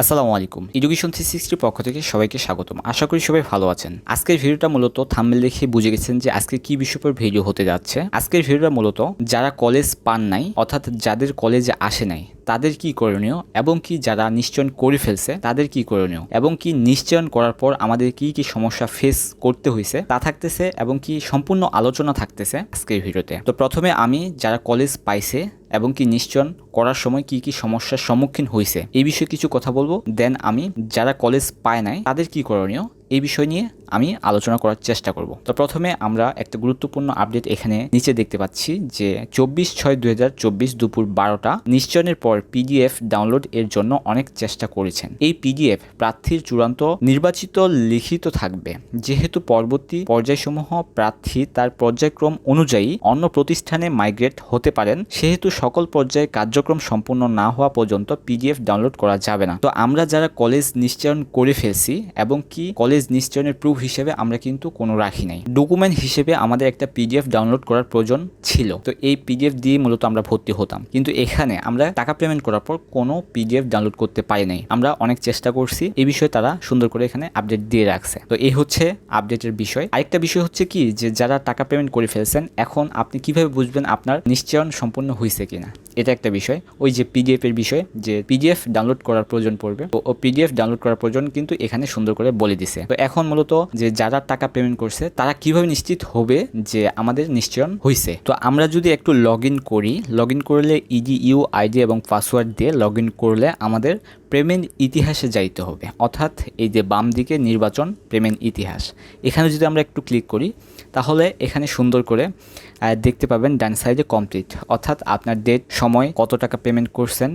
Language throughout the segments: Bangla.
আসসালামু আলাইকুম। এডুকেশন থ্রি সিক্সটির পক্ষ থেকে সবাইকে স্বাগতম। আশা করি সবাই ভালো আছেন। আজকের ভিডিওটা মূলত থাম্বেল দেখে বুঝে গেছেন যে আজকে কি বিষয় পর ভিডিও হতে যাচ্ছে। আজকের ভিডিওটা মূলত যারা কলেজ পান নাই, অর্থাৎ যাদের কলেজে আসে নাই তাদের কি করণীয় এবং কি যারা নিশ্চয়ন করে ফেলছে, তাদের কি করণীয় এবং কি নিশ্চয়ন করার পর আমাদের কি কি সমস্যা ফেস করতে হয়েছে তা থাকতেছে এবং কি সম্পূর্ণ আলোচনা থাকতেছে আজকের ভিডিওতে। তো প্রথমে আমি যারা কলেজ পাইছে এবং কি নিশ্চয়ন করার সময় কি কি সমস্যার সম্মুখীন হয়েছে, এই বিষয়ে কিছু কথা বলব। দেন আমি যারা কলেজ পায় নাই, তাদের কি করণীয়, এই বিষয় নিয়ে আমি আলোচনা করার চেষ্টা করব। তো প্রথমে আমরা একটা গুরুত্বপূর্ণ আপডেট এখানে নিচে দেখতে পাচ্ছি যে চব্বিশ ছয় দুই দুপুর বারোটা নিশ্চয়নের পর পিডিএফ ডাউনলোড এর জন্য অনেক চেষ্টা করেছেন। এই পিডিএফ প্রার্থীর চূড়ান্ত নির্বাচিত লিখিত থাকবে। যেহেতু পরবর্তী পর্যায়সমূহ প্রার্থী তার পর্যায়ক্রম অনুযায়ী অন্য প্রতিষ্ঠানে মাইগ্রেট হতে পারেন, সেহেতু সকল পর্যায়ে কার্যক্রম সম্পূর্ণ না হওয়া পর্যন্ত পিডিএফ ডাউনলোড করা যাবে না। তো আমরা যারা কলেজ নিশ্চয়ন করে ফেলছি এবং কি কলেজ নিশ্চয়নের প্রুফ হিসেবে আমরা কিন্তু কোনো রাখি নাই। ডকুমেন্ট হিসেবে আমাদের একটা পিডিএফ ডাউনলোড করার প্রয়োজন ছিল। তো এই পিডিএফ দিয়ে মূলত আমরা ভর্তি হতাম। কিন্তু এখানে আমরা টাকা পেমেন্ট করার পর কোনো পিডিএফ ডাউনলোড করতে পারি নাই। আমরা অনেক চেষ্টা করছি। এই বিষয়ে তারা সুন্দর করে এখানে আপডেট দিয়ে রাখছে। তো এই হচ্ছে আপডেটের বিষয়। আরেকটা বিষয় হচ্ছে কি? যে যারা টাকা পেমেন্ট করে ফেলছেন, এখন আপনি কীভাবে বুঝবেন আপনার নিশ্চয়ন সম্পূর্ণ হয়েছে কিনা? এটা একটা বিষয়। ওই যে পিডিএফ এর বিষয়, যে পিডিএফ ডাউনলোড করার প্রয়োজন পড়বে। ও পিডিএফ ডাউনলোড করার প্রয়োজন কিন্তু এখানে সুন্দর করে বলে দিছে। তো এখন মূলত যে যারা টাকা পেমেন্ট করছে, তারা কীভাবে নিশ্চিত হবে যে আমাদের নিশ্চয়ন হয়েছে তো আমরা যদি একটু লগ করি লগ করলে ইডি ইউ আইডি এবং পাসওয়ার্ড দিয়ে লগ করলে আমাদের পেমেন্ট ইতিহাসে যাইতে হবে। অর্থাৎ এই যে বাম দিকে নির্বাচন পেমেন্ট ইতিহাস। এখানে যদি আমরা একটু ক্লিক করি, তাহলে এখানে সুন্দর করে দেখতে পাবেন ডান সাইডে কমপ্লিট অর্থাৎ আপনার ডেট সময়, কত টাকা পেমেন্ট করছেন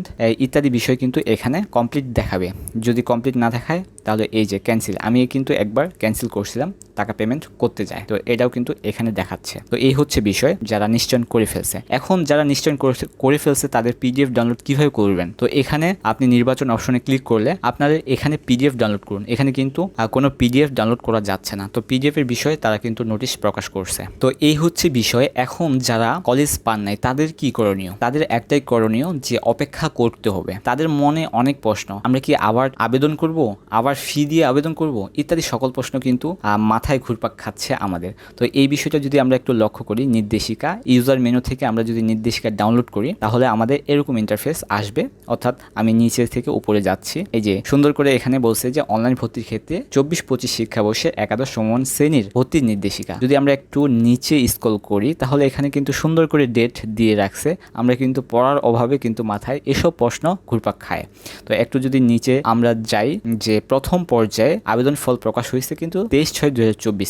ইত্যাদি বিষয় কিন্তু এখানে কমপ্লিট দেখাবে। যদি কমপ্লিট না দেখায়, তাহলে এই যে ক্যান্সেল আমি কিন্তু একবার ক্যান্সেল করছিলাম, টাকা পেমেন্ট করতে যায়। তো এটাও কিন্তু এখানে দেখাচ্ছে। তো এই হচ্ছে বিষয়, যারা নিশ্চয়ন করে ফেলছে। এখন যারা নিশ্চয়ন করে ফেলছে, তাদের পিডিএফ ডাউনলোড কীভাবে করবেন? তো এখানে আপনি নির্বাচন অপশনে ক্লিক করলে আপনাদের এখানে পিডিএফ ডাউনলোড করুন। এখানে কিন্তু কোনো পিডিএফ ডাউনলোড করা যাচ্ছে না। তো পিডিএফ এর বিষয়ে তারা কিন্তু নোটিশ প্রকাশ করছে। তো এই হচ্ছে বিষয়। এখন যারা কলেজ পান নাই, তাদের কি করণীয়? তাদের একটাই করণীয় যে অপেক্ষা করতে হবে। তাদের মনে অনেক প্রশ্ন। আমরা কি আবার আবেদন করব? আবার ফি দিয়ে আবেদন করব? ইত্যাদি সকল প্রশ্ন কিন্তু মাথায় ঘুরপাক খাচ্ছে আমাদের। তো এই বিষয়টা যদি আমরা একটু লক্ষ্য করি, নির্দেশিকা ইউজার মেনু থেকে আমরা যদি নির্দেশিকা ডাউনলোড করি, তাহলে আমাদের এরকম ইন্টারফেস আসবে। অর্থাৎ আমি নিচে থেকে উপরে যাচ্ছি। এই যে, সুন্দর করে এখানে বলছে যে অনলাইন ভর্তির ক্ষেত্রে চব্বিশ পঁচিশ শিক্ষাবর্ষে একাদশ সমান শ্রেণির ভর্তির নির্দেশিকা। যদি আমরা একটু নিচে স্ক্রল করি, তাহলে এখানে কিন্তু সুন্দর করে ডেট দিয়ে রাখছে। আমরা কিন্তু পড়ার অভাবে কিন্তু মাথায় এসব প্রশ্ন ঘুরপাক খায়। তো একটু যদি নিচে আমরা যাই, যে প্রথম পর্যায়ে আবেদন ফল প্রকাশ হয়েছে কিন্তু তেইশ ছয় দুই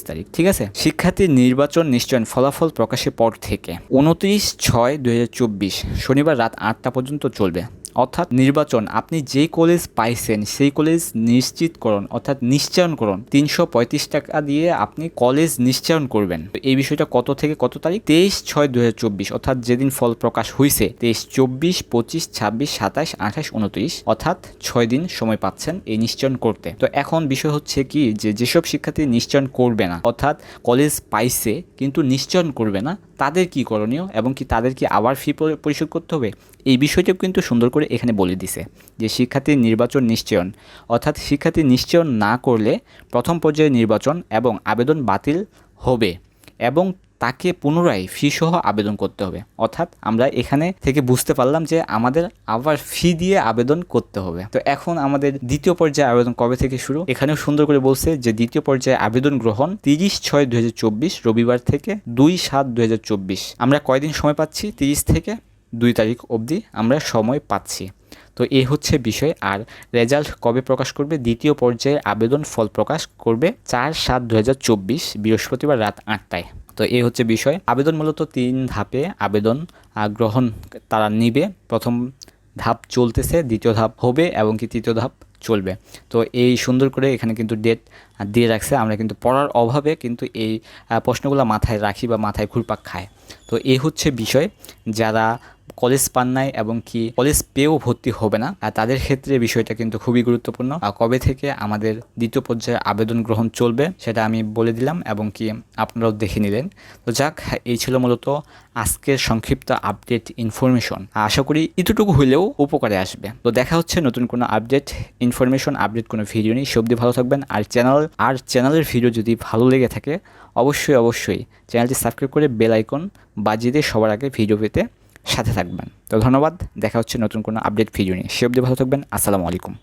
তারিখ, ঠিক আছে? শিক্ষার্থীর নির্বাচন নিশ্চয়ন ফলাফল প্রকাশের পর থেকে উনত্রিশ ছয় দুই শনিবার রাত আটটা পর্যন্ত চলবে। অর্থাৎ নির্বাচন, আপনি যে কলেজ পাইছেন, সেই কলেজ নিশ্চিতকরণ, অর্থাৎ নিশ্চয়ন নিশ্চয়নকরণ, তিনশো পঁয়ত্রিশ টাকা দিয়ে আপনি কলেজ নিশ্চয়ন করবেন। এই বিষয়টা কত থেকে কত তারিখ? তেইশ ছয় দু অর্থাৎ যেদিন ফল প্রকাশ হয়েছে তেইশ চব্বিশ পঁচিশ ছাব্বিশ সাতাশ আঠাশ উনত্রিশ, অর্থাৎ ছয় দিন সময় পাচ্ছেন এই নিশ্চয়ন করতে। তো এখন বিষয় হচ্ছে কি, যে যেসব শিক্ষার্থী নিশ্চয়ন করবে না, অর্থাৎ কলেজ পাইছে কিন্তু নিশ্চয়ন করবে না তাদের কি করণীয় এবং কি তাদের কি আবার ফি পরিশোধ করতে হবে? এই বিষয়টিও কিন্তু সুন্দর করে এখানে বলে দিছে যে শিক্ষার্থীর নির্বাচন নিশ্চয়ন। অর্থাৎ শিক্ষার্থী নিশ্চয়ন না করলে প্রথম পর্যায়ে নির্বাচন এবং আবেদন বাতিল হবে। এবং তাকে পুনরায় ফি সহ আবেদন করতে হবে। অর্থাৎ আমরা এখানে থেকে বুঝতে পারলাম যে আমাদের আবার ফি দিয়ে আবেদন করতে হবে। তো এখন আমাদের দ্বিতীয় পর্যায়ে আবেদন কবে থেকে শুরু? এখানেও সুন্দর করে বলছে যে দ্বিতীয় পর্যায়ে আবেদন গ্রহণ তিরিশ ছয় দুই রবিবার থেকে দুই সাত দুই আমরা কয়দিন সময় পাচ্ছি? তিরিশ থেকে দুই তারিখ অবধি আমরা সময় পাচ্ছি। তো এই হচ্ছে বিষয়। আর রেজাল্ট কবে প্রকাশ করবে? দ্বিতীয় পর্যায়ে আবেদন ফল প্রকাশ করবে চার সাত দু বৃহস্পতিবার রাত আটটায়। তো এই হচ্ছে বিষয়। আবেদন মূলত তিন ধাপে আবেদন গ্রহণ তারা নিবে। প্রথম ধাপ চলতেছে, দ্বিতীয় ধাপ হবে এবং কি তৃতীয় ধাপ চলবে। তো এই সুন্দর করে এখানে কিন্তু ডেট দিয়ে রাখছে। আমরা কিন্তু পড়ার অভাবে কিন্তু এই প্রশ্নগুলো মাথায় রাখি বা মাথায় ঘুরপাক খায়। তো এই হচ্ছে বিষয়। যারা কলেজ পান নাই এবং কি কলেজ পেয়েও ভর্তি হবে না। আর তাদের ক্ষেত্রে বিষয়টা কিন্তু খুবই গুরুত্বপূর্ণ। আর কবে থেকে আমাদের দ্বিতীয় পর্যায়ে আবেদন গ্রহণ চলবে সেটা আমি বলে দিলাম এবং কি আপনারাও দেখে নিলেন। তো যাক, এই ছিল মূলত আজকের সংক্ষিপ্ত আপডেট ইনফরমেশন। আশা করি এতটুকু হলেও উপকারে আসবে। তো দেখা হচ্ছে নতুন কোনো আপডেট, ইনফরমেশন, আপডেট কোনো ভিডিও নেই সব দিয়ে ভালো থাকবেন। আর চ্যানেল, আর চ্যানেলের ভিডিও যদি ভালো লেগে থাকে, অবশ্যই অবশ্যই চ্যানেলটি সাবস্ক্রাইব করে বেল আইকন বাজিয়ে দিয়ে সবার আগে ভিডিও পেতে সাথে থাকবেন। তো ধন্যবাদ, দেখা হচ্ছে নতুন কোনো আপডেট ভিডিও নিয়ে। সে অবধি ভালো থাকবেন, আসসালামু আলাইকুম।